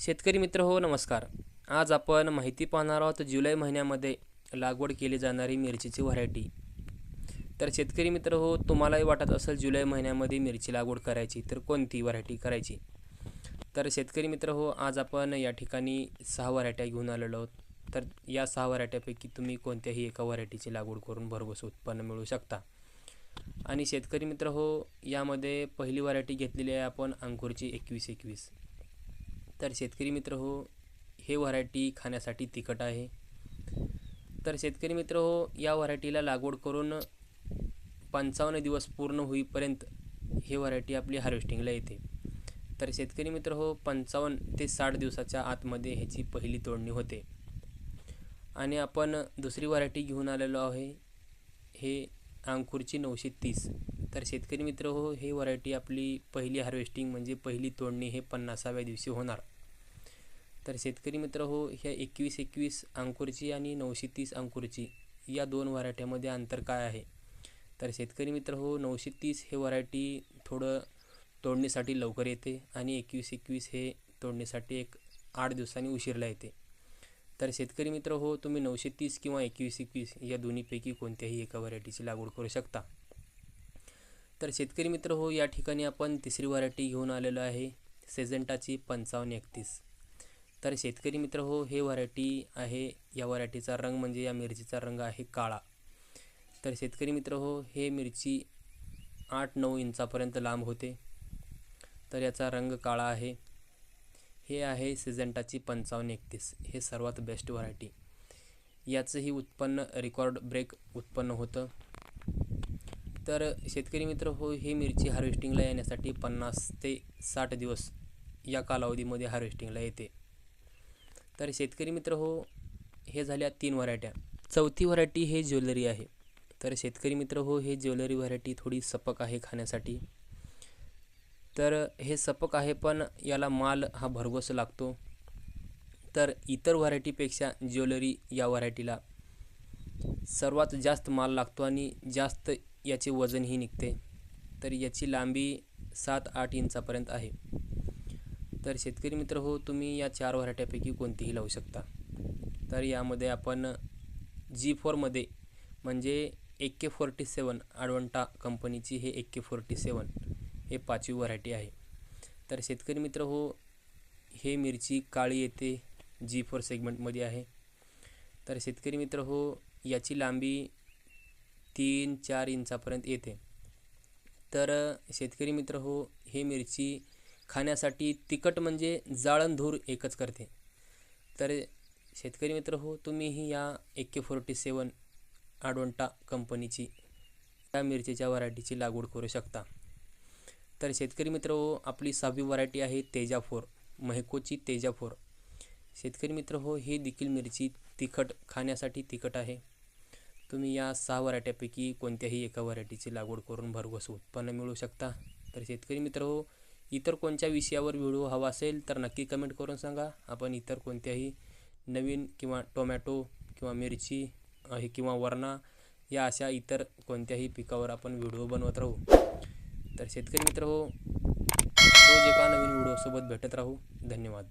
शेतकरी मित्र हो नमस्कार. आज आपण माहिती पाहणार आहोत जुलै महिन्यामध्ये लागवड केली जाणारी मिरचीची व्हरायटी. तर शेतकरी मित्र हो तुम्हालाही वाटत असेल जुलै महिन्यामध्ये मिरची लागवड करायची तर कोणती व्हरायटी करायची? तर शेतकरी मित्र हो आज आपण या ठिकाणी सहा व्हरायट्या घेऊन आलेलो आहोत. तर या सहा व्हरायट्यापैकी तुम्ही कोणत्याही एका व्हरायटीची लागवड करून भरघोस उत्पन्न मिळू शकता. आणि शेतकरी मित्र हो यामध्ये पहिली व्हरायटी घेतलेली आहे आपण अंकुरची एकवीस एकवीस. तर शेतकरी मित्र हो हे व्हरायटी खाण्यासाठी तिखट आहे. तर शेतकरी मित्र हो या व्हरायटीला लागवड करून पंचावन्न दिवस पूर्ण होईपर्यंत हे व्हरायटी आपली हार्वेस्टिंगला येते. तर शेतकरी मित्र हो पंचावन्न ते साठ दिवसाच्या आतमध्ये ह्याची पहिली तोडणी होते. आणि आपण दुसरी व्हरायटी घेऊन आलेलो आहे हे अंकुरची नऊशे तीस. तर शेतकरी मित्र हो हे व्हरायटी आपली पहिली हार्वेस्टिंग म्हणजे पहिली तोडणी हे पन्नासाव्या दिवशी होणार. तर शेतकरी मित्र हो ह्या एकवीस एकवीस अंकुरची आणि नऊशे तीस अंकुरची या दोन व्हरायट्यामध्ये अंतर काय आहे? तर शेतकरी मित्र हो नऊशे तीस हे व्हरायटी थोडं तोडणीसाठी लवकर येते आणि एकवीस एकवीस हे तोडणीसाठी एक आठ दिवसांनी उशीरला येते. तर शेतकरी मित्र हो तुम्ही नऊशे तीस किंवा एकवीस एकवीस या दोन्हीपैकी कोणत्याही एका व्हरायटीची लागवड करू शकता. तर शेतकरी मित्र हो या ठिकाणी आपण तिसरी व्हरायटी घेऊन आलेलो आहे सेजंटाची पंचावन्न एकतीस. तर शेतकरी मित्र हो हे व्हरायटी आहे. या व्हरायटीचा रंग म्हणजे या मिरचीचा रंग आहे काळा. तर शेतकरी मित्र हो हे मिरची आठ नऊ इंचापर्यंत लांब होते. तर याचा रंग काळा आहे. हे आहे सिजंटाची पंचावन्न एकतीस. हे सर्वात बेस्ट व्हरायटी याचंही उत्पन्न रेकॉर्ड ब्रेक उत्पन्न होतं. तर शेतकरी मित्र हो ही मिरची हार्वेस्टिंगला येण्यासाठी पन्नास ते साठ दिवस या कालावधीमध्ये हार्वेस्टिंगला येते. तर शेतकरी मित्र हो हे झाल्या तीन व्हरायट्या. चौथी व्हरायटी हे ज्वेलरी आहे. तर शेतकरी मित्र हो हे ज्वेलरी व्हरायटी थोडी सपक आहे खाण्यासाठी. तर हे सपक आहे पण याला माल हा भरघोस लागतो. तर इतर व्हरायटीपेक्षा ज्वेलरी या व्हरायटीला सर्वात जास्त माल लागतो आणि जास्त याचे वजनही निघते. तर याची लांबी सात आठ इंचापर्यंत आहे. तर शेतकरी मित्र हो तुम्ही या चार व्हरायट्यापैकी कोणतीही लावू शकता. तर यामध्ये आपण जी फोरमध्ये म्हणजे ए के फोर्टी सेवन अडवंटा कंपनीची हे ए के फोर्टी सेवन हे पाचवी व्हरायटी आहे. तर शेतकरी मित्र हो हे मिरची काळी येते जी फोर सेगमेंटमध्ये आहे. तर शेतकरी मित्र हो याची लांबी तीन चार इंचापर्यंत येते. तर शेतकरी मित्र हो हे मिरची खाण्यासाठी तिखट म्हणजे जाळणधूर एकच करते. तर शेतकरी मित्र हो तुम्हीही या ए के फोर्टी सेवन आडवंटा कंपनीची या मिरचीच्या व्हरायटीची लागवड करू शकता. तर शेतकरी मित्र हो आपली सहावी व्हरायटी आहे तेजाफोर महेकोची तेजाफोर. शेतकरी मित्र हो ही देखील मिरची तिखट खाण्यासाठी तिखट आहे. तुम्ही या सहा व्हरायट्यापैकी कोणत्याही एका व्हरायटीची लागवड करून भरघोस उत्पन्न मिळवू शकता. तर शेतकरी मित्र हो इतर कोणत्या विषयावर व्हिडिओ हवा असेल तर नक्की कमेंट करून सांगा. आपण इतर कोणत्याही नवीन किंवा टोमॅटो किंवा मिरची हे किंवा वरणा या अशा इतर कोणत्याही पिकावर आपण व्हिडिओ बनवत राहू. तर शेतकरी मित्र हो रोज एका नवीन व्हिडिओसोबत भेटत राहू. धन्यवाद.